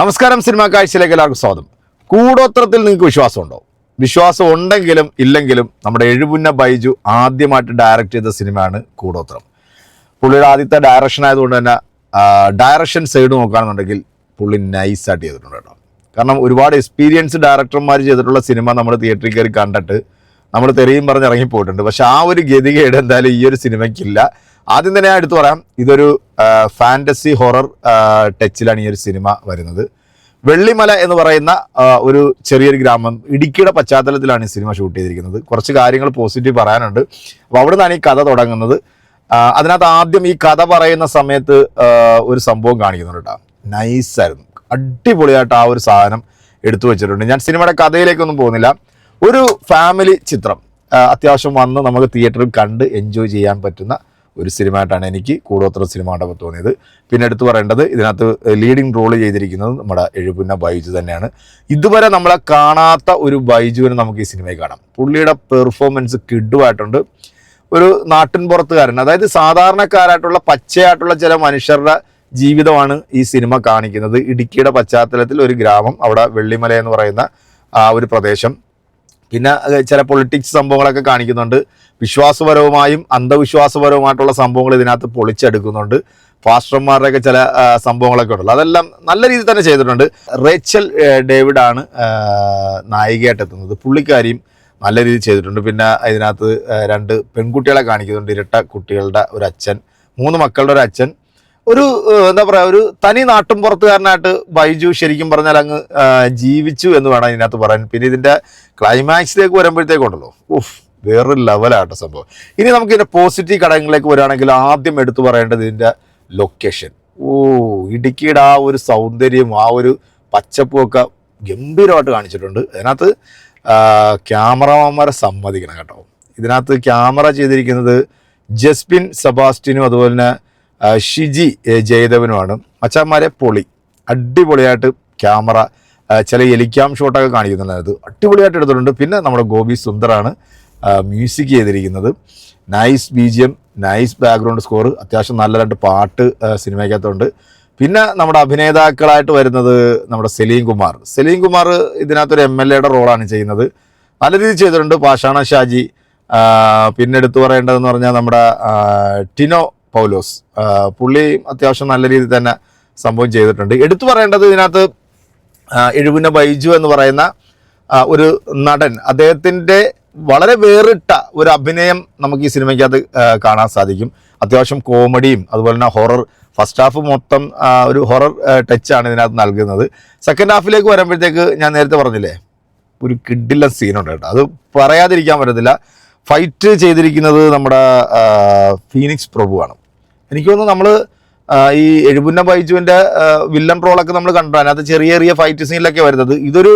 നമസ്കാരം സിനിമാ കാഴ്ചയിലേക്ക് എല്ലാവർക്കും സ്വാഗതം. കൂടോത്രത്തിൽ നിങ്ങൾക്ക് വിശ്വാസമുണ്ടോ? വിശ്വാസം ഉണ്ടെങ്കിലും ഇല്ലെങ്കിലും നമ്മുടെ എഴുപുന്ന ബൈജു ആദ്യമായിട്ട് ഡയറക്റ്റ് ചെയ്ത സിനിമയാണ് കൂടോത്രം. പുള്ളിയുടെ ആദ്യത്തെ ഡയറക്ഷൻ ആയതുകൊണ്ട് തന്നെ ഡയറക്ഷൻ സൈഡ് നോക്കുകയാണെന്നുണ്ടെങ്കിൽ പുള്ളി നൈസായിട്ട് ചെയ്തിട്ടുണ്ട് കേട്ടോ. കാരണം ഒരുപാട് എക്സ്പീരിയൻസ് ഡയറക്ടർമാർ ചെയ്തിട്ടുള്ള സിനിമ നമ്മൾ തിയേറ്ററിൽ കയറി കണ്ടിട്ട് നമ്മൾ തെരയും പറഞ്ഞ് ഇറങ്ങിപ്പോയിട്ടുണ്ട്. പക്ഷെ ആ ഒരു ഗതികേട് എന്തായാലും ഈ ഒരു സിനിമയ്ക്കില്ല. ആദ്യം തന്നെ ഞാൻ എടുത്തു പറയാം ഇതൊരു ഫാന്റസി ഹൊറർ ടച്ചിലാണ് ഈ ഒരു സിനിമ വരുന്നത്. വെള്ളിമല എന്ന് പറയുന്ന ഒരു ചെറിയൊരു ഗ്രാമം ഇടുക്കിയുടെ പശ്ചാത്തലത്തിലാണ് ഈ സിനിമ ഷൂട്ട് ചെയ്തിരിക്കുന്നത്. കുറച്ച് കാര്യങ്ങൾ പോസിറ്റീവ് പറയാനുണ്ട്. അപ്പോൾ അവിടെ നിന്നാണ് ഈ കഥ തുടങ്ങുന്നത്. അതിനകത്ത് ആദ്യം ഈ കഥ പറയുന്ന സമയത്ത് ഒരു സംഭവം കാണിക്കുന്നുണ്ട് കേട്ടോ. നൈസായിരുന്നു അടിപൊളിയായിട്ട് ആ ഒരു സാധനം എടുത്തു വെച്ചിട്ടുണ്ട്. ഞാൻ സിനിമയുടെ കഥയിലേക്കൊന്നും പോകുന്നില്ല. ഒരു ഫാമിലി ചിത്രം അത്യാവശ്യം വന്ന് നമുക്ക് തിയേറ്ററിൽ കണ്ട് എൻജോയ് ചെയ്യാൻ പറ്റുന്ന ഒരു സിനിമ ആയിട്ടാണ് എനിക്ക് കൂടോത്ര സിനിമ കണ്ടപ്പോൾ തോന്നിയത്. പിന്നെ എടുത്തു പറയേണ്ടത് ഇതിനകത്ത് ലീഡിങ് റോൾ ചെയ്തിരിക്കുന്നത് നമ്മുടെ എഴുപുന്ന ബൈജു തന്നെയാണ്. ഇതുവരെ നമ്മളെ കാണാത്ത ഒരു ബൈജുവിനെ നമുക്ക് ഈ സിനിമയിൽ കാണാം. പുള്ളിയുടെ പെർഫോമൻസ് കിഡുമായിട്ടുണ്ട് ഒരു നാട്ടിൻ പുറത്തുകാരൻ അതായത് സാധാരണക്കാരായിട്ടുള്ള പച്ചയായിട്ടുള്ള ചില മനുഷ്യരുടെ ജീവിതമാണ് ഈ സിനിമ കാണിക്കുന്നത്. ഇടുക്കിയുടെ പശ്ചാത്തലത്തിൽ ഒരു ഗ്രാമം അവിടെ വെള്ളിമല എന്ന് പറയുന്ന ആ ഒരു പ്രദേശം. പിന്നെ ചില പൊളിറ്റിക്സ് സംഭവങ്ങളൊക്കെ കാണിക്കുന്നുണ്ട്. വിശ്വാസപരവുമായും അന്ധവിശ്വാസപരവുമായിട്ടുള്ള സംഭവങ്ങൾ ഇതിനകത്ത് പൊളിച്ചെടുക്കുന്നുണ്ട്. ഫാസ്റ്റർമാരുടെയൊക്കെ ചില സംഭവങ്ങളൊക്കെ ഉണ്ടല്ലോ. അതെല്ലാം നല്ല രീതിയിൽ തന്നെ ചെയ്തിട്ടുണ്ട്. റേച്ചൽ ഡേവിഡാണ് നായികയായിട്ട് എത്തുന്നത് പുള്ളിക്കാരിയും നല്ല രീതിയിൽ ചെയ്തിട്ടുണ്ട്. പിന്നെ ഇതിനകത്ത് രണ്ട് പെൺകുട്ടികളെ കാണിക്കുന്നുണ്ട്. ഇരട്ട കുട്ടികളുടെ ഒരു അച്ഛൻ മൂന്ന് മക്കളുടെ ഒരു അച്ഛൻ ഒരു എന്താ പറയാ ഒരു തനി നാട്ടും പുറത്തുകാരനായിട്ട് ബൈജു ശരിക്കും പറഞ്ഞാൽ അങ്ങ് ജീവിച്ചു എന്ന് വേണം ഇതിനകത്ത് പറയാൻ. പിന്നെ ഇതിന്റെ ക്ലൈമാക്സിലേക്ക് വരുമ്പോഴത്തേക്കുണ്ടല്ലോ. ഉഫ് വേറൊരു ലെവലാട്ടോ സംഭവം. ഇനി നമുക്ക് ഇതിന്റെ പോസിറ്റീവ് ഘടകങ്ങളിലേക്ക് വരികയാണെങ്കിൽ ആദ്യം എടുത്തു പറയേണ്ടത് ഇതിന്റെ ലൊക്കേഷൻ. ഓ ഇടുക്കിയുടെ ആ ഒരു സൗന്ദര്യം ആ ഒരു പച്ചപ്പും ഒക്കെ ഗംഭീരമായിട്ട് കാണിച്ചിട്ടുണ്ട്. അതിനകത്ത് ക്യാമറമാന്മാരെ സമ്മതിക്കണം കേട്ടോ. ഇതിനകത്ത് ക്യാമറ ചെയ്തിരിക്കുന്നത് ജസ്പിൻ സെബാസ്റ്റിനും അതുപോലെ തന്നെ ഷിജി ജയദേവനുമാണ്. മച്ചാന്മാരെ പൊളി. അടിപൊളിയായിട്ട് ക്യാമറ ചില എലിക്കാം ഷോട്ടൊക്കെ കാണിക്കുന്നുണ്ടായത് അടിപൊളിയായിട്ട് എടുത്തിട്ടുണ്ട്. പിന്നെ നമ്മുടെ ഗോപി സുന്ദറാണ് മ്യൂസിക് ചെയ്തിരിക്കുന്നത്. Nice B G M nice background score അത്യാവശ്യം നല്ല രണ്ട് പാട്ട് സിനിമയ്ക്കകത്തുണ്ട്. പിന്നെ നമ്മുടെ അഭിനേതാക്കളായിട്ട് വരുന്നത് നമ്മുടെ സലീം കുമാർ. സലീം കുമാർ ഇതിനകത്തൊരു എം എൽ എയുടെ റോളാണ് ചെയ്യുന്നത്. നല്ല രീതിയിൽ ചെയ്തിട്ടുണ്ട്. പാഷാണ ഷാജി പിന്നെ എടുത്തു പറയേണ്ടതെന്ന് പറഞ്ഞാൽ നമ്മുടെ ടിനോ പൗലോസ്. പുള്ളി അത്യാവശ്യം നല്ല രീതിയിൽ തന്നെ സംഭവം ചെയ്തിട്ടുണ്ട്. എടുത്തു പറയേണ്ടത് ഇതിനകത്ത് എഴുപുന്ന ബൈജു എന്ന് പറയുന്ന ഒരു നടൻ. അദ്ദേഹത്തിന്റെ വളരെ വേറിട്ട ഒരു അഭിനയം നമുക്ക് ഈ സിനിമയ്ക്കകത്ത് കാണാൻ സാധിക്കും. അത്യാവശ്യം കോമഡിയും അതുപോലെ തന്നെ ഹൊറർ. ഫസ്റ്റ് ഹാഫ് മൊത്തം ഒരു ഹൊറർ ടച്ചാണ് ഇതിനകത്ത് നൽകുന്നത്. സെക്കൻഡ് ഹാഫിലേക്ക് വരുമ്പോഴത്തേക്ക് ഞാൻ നേരത്തെ പറഞ്ഞില്ലേ ഒരു കിഡില്ല സീനുണ്ട് കേട്ടോ. അത് പറയാതിരിക്കാൻ പറ്റത്തില്ല. ഫൈറ്റ് ചെയ്തിരിക്കുന്നത് നമ്മുടെ ഫീനിക്സ് പ്രഭുവാണ്. എനിക്ക് തോന്നുന്നു നമ്മൾ ഈ എഴുപുന്ന ബൈജുവിന്റെ വില്ലൻ റോളൊക്കെ നമ്മൾ കണ്ടു. അതിനകത്ത് ചെറിയ ചെറിയ ഫൈറ്റ് സീനിലൊക്കെ വരുന്നത്. ഇതൊരു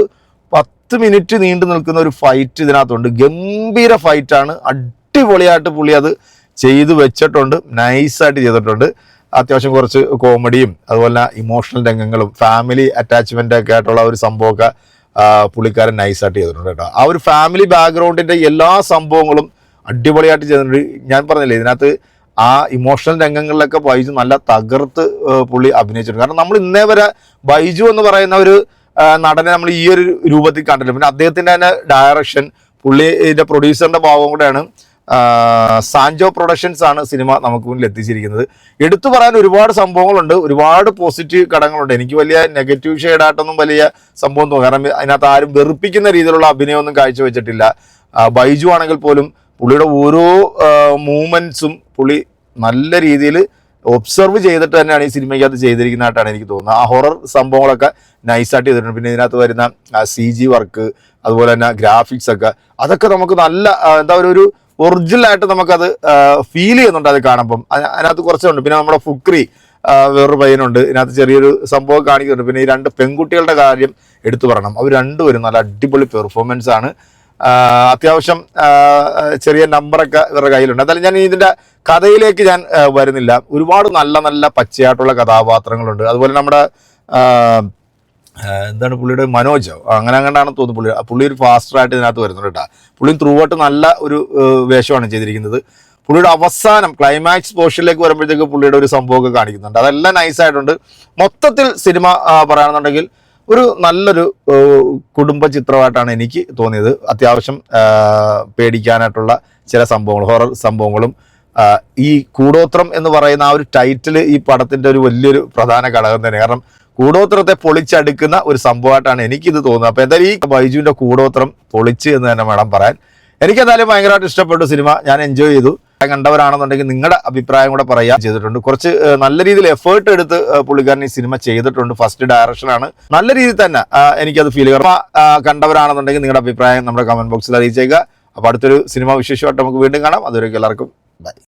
പത്ത് മിനിറ്റ് നീണ്ടു നിൽക്കുന്ന ഒരു ഫൈറ്റ് ഇതിനകത്തുണ്ട്. ഗംഭീര ഫൈറ്റാണ് അടിപൊളിയായിട്ട് പുള്ളി അത് ചെയ്തു വെച്ചിട്ടുണ്ട്. നൈസായിട്ട് ചെയ്തിട്ടുണ്ട്. അത്യാവശ്യം കുറച്ച് കോമഡിയും അതുപോലെ ഇമോഷണൽ രംഗങ്ങളും ഫാമിലി അറ്റാച്ച്മെന്റ് ഒക്കെ ആയിട്ടുള്ള ഒരു സംഭവമൊക്കെ പുള്ളിക്കാരൻ നൈസായിട്ട് ചെയ്തിട്ടുണ്ട് കേട്ടോ. ആ ഒരു ഫാമിലി ബാക്ക്ഗ്രൗണ്ടിന്റെ എല്ലാ സംഭവങ്ങളും അടിപൊളിയായിട്ട് ചെയ്തിട്ടുണ്ട്. ഞാൻ പറഞ്ഞില്ലേ ഇതിനകത്ത് ആ ഇമോഷണൽ രംഗങ്ങളിലൊക്കെ ബൈജു നല്ല തകർത്ത് പുള്ളി അഭിനയിച്ചിട്ടുണ്ട്. കാരണം നമ്മൾ ഇന്നേ വരെ ബൈജു എന്ന് പറയുന്ന ഒരു നടനെ നമ്മൾ ഈ ഒരു രൂപത്തിൽ കണ്ടില്ല പിന്നെ അദ്ദേഹത്തിന്റെ തന്നെ ഡയറക്ഷൻ പുള്ളിയുടെ പ്രൊഡ്യൂസറിന്റെ ഭാവം കൂടെയാണ് സാൻജോ പ്രൊഡക്ഷൻസ് ആണ് സിനിമ നമുക്ക് മുന്നിൽ എത്തിച്ചിരിക്കുന്നത്. എടുത്തു പറയാൻ ഒരുപാട് സംഭവങ്ങളുണ്ട് ഒരുപാട് പോസിറ്റീവ് ഘടകങ്ങളുണ്ട്. എനിക്ക് വലിയ നെഗറ്റീവ് ഷെയ്ഡായിട്ടൊന്നും വലിയ സംഭവം തോന്നുന്നു കാരണം അതിനകത്ത് ആരും വെറുപ്പിക്കുന്ന രീതിയിലുള്ള അഭിനയമൊന്നും കാഴ്ചവെച്ചിട്ടില്ല. ബൈജു ആണെങ്കിൽ പോലും പുള്ളിയുടെ ഓരോ മൂമെന്റ്സും പുള്ളി നല്ല രീതിയിൽ ഒബ്സർവ് ചെയ്തിട്ട് തന്നെയാണ് ഈ സിനിമയ്ക്കകത്ത് ചെയ്തിരിക്കുന്നതായിട്ടാണ് എനിക്ക് തോന്നുന്നത്. ആ ഹൊറർ സംഭവങ്ങളൊക്കെ നൈസായിട്ട് ചെയ്തിട്ടുണ്ട്. പിന്നെ ഇതിനകത്ത് വരുന്ന സി ജി വർക്ക് അതുപോലെ തന്നെ ഗ്രാഫിക്സ് ഒക്കെ അതൊക്കെ നമുക്ക് നല്ല എന്താ ഒരു ഒറിജിനലായിട്ട് നമുക്കത് ഫീൽ ചെയ്യുന്നുണ്ട് അത് കാണുമ്പം. അതിനകത്ത് കുറച്ചുണ്ട്. പിന്നെ നമ്മുടെ ഫുക്രി വേറൊരു പയ്യനുണ്ട്. ഇതിനകത്ത് ചെറിയൊരു സംഭവം കാണിക്കുന്നുണ്ട്. പിന്നെ ഈ രണ്ട് പെൺകുട്ടികളുടെ കാര്യം എടുത്തു പറയണം. അവർ രണ്ടുപേരും നല്ല അടിപൊളി പെർഫോമൻസ് ആണ്. അത്യാവശ്യം ചെറിയ നമ്പറൊക്കെ ഇവരുടെ കയ്യിലുണ്ട്. എന്തായാലും ഞാൻ ഇതിന്റെ കഥയിലേക്ക് ഞാൻ വരുന്നില്ല. ഒരുപാട് നല്ല നല്ല പച്ചയായിട്ടുള്ള കഥാപാത്രങ്ങളുണ്ട്. അതുപോലെ നമ്മുടെ എന്താണ് പുള്ളിയുടെ മനോജോ? അങ്ങനെ അങ്ങനെയാണ് തോന്നുന്നു പുള്ളി. പുള്ളി ഒരു ഫാസ്റ്ററായിട്ട് ഇതിനകത്ത് വരുന്നുണ്ട് കേട്ടോ. പുള്ളിയും ത്രൂ ഔട്ട് നല്ല ഒരു വേഷമാണ് ചെയ്തിരിക്കുന്നത്. പുള്ളിയുടെ അവസാനം ക്ലൈമാക്സ് പോർഷനിലേക്ക് വരുമ്പോഴത്തേക്ക് പുള്ളിയുടെ ഒരു സംഭവമൊക്കെ കാണിക്കുന്നുണ്ട്. അതെല്ലാം നൈസായിട്ടുണ്ട് മൊത്തത്തിൽ സിനിമ പറയുകയാണെന്നുണ്ടെങ്കിൽ ഒരു നല്ലൊരു കുടുംബ ചിത്രമായിട്ടാണ് എനിക്ക് തോന്നിയത്. അത്യാവശ്യം പേടിക്കാനായിട്ടുള്ള ചില സംഭവങ്ങൾ ഹൊറർ സംഭവങ്ങളും ഈ കൂടോത്രം എന്ന് പറയുന്ന ആ ഒരു ടൈറ്റിൽ ഈ പടത്തിന്റെ ഒരു വലിയൊരു പ്രധാന ഘടകം തന്നെ. കാരണം കൂടോത്രത്തെ പൊളിച്ചടുക്കുന്ന ഒരു സംഭവമായിട്ടാണ് എനിക്കിത് തോന്നുന്നത്. അപ്പോൾ എന്തായാലും ഈ ബൈജുവിന്റെ കൂടോത്രം പൊളിച്ച് എന്ന് തന്നെ വേണം പറയാൻ. എനിക്കെന്തായാലും ഭയങ്കരമായിട്ട് ഇഷ്ടപ്പെട്ടു സിനിമ ഞാൻ എൻജോയ് ചെയ്തു. കണ്ടവരാണെന്നുണ്ടെങ്കിൽ നിങ്ങളുടെ അഭിപ്രായം കൂടെ പറയാൻ ചെയ്തിട്ടുണ്ട്. കുറച്ച് നല്ല രീതിയിൽ എഫേർട്ട് എടുത്ത് പുള്ളിക്കാരൻ ഈ സിനിമ ചെയ്തിട്ടുണ്ട്. ഫസ്റ്റ് ഡയറക്ഷനാണ് നല്ല രീതിയിൽ തന്നെ എനിക്കത് ഫീൽ ചെയ്യും കണ്ടവരാണെന്നുണ്ടെങ്കിൽ നിങ്ങളുടെ അഭിപ്രായം നമ്മുടെ കമന്റ് ബോക്സിൽ അറിയിച്ചേക്കുക. അപ്പോൾ അടുത്തൊരു സിനിമ വിശേഷമായിട്ട് നമുക്ക് വീണ്ടും കാണാം. അതുവരെയൊക്കെ എല്ലാവർക്കും ബൈ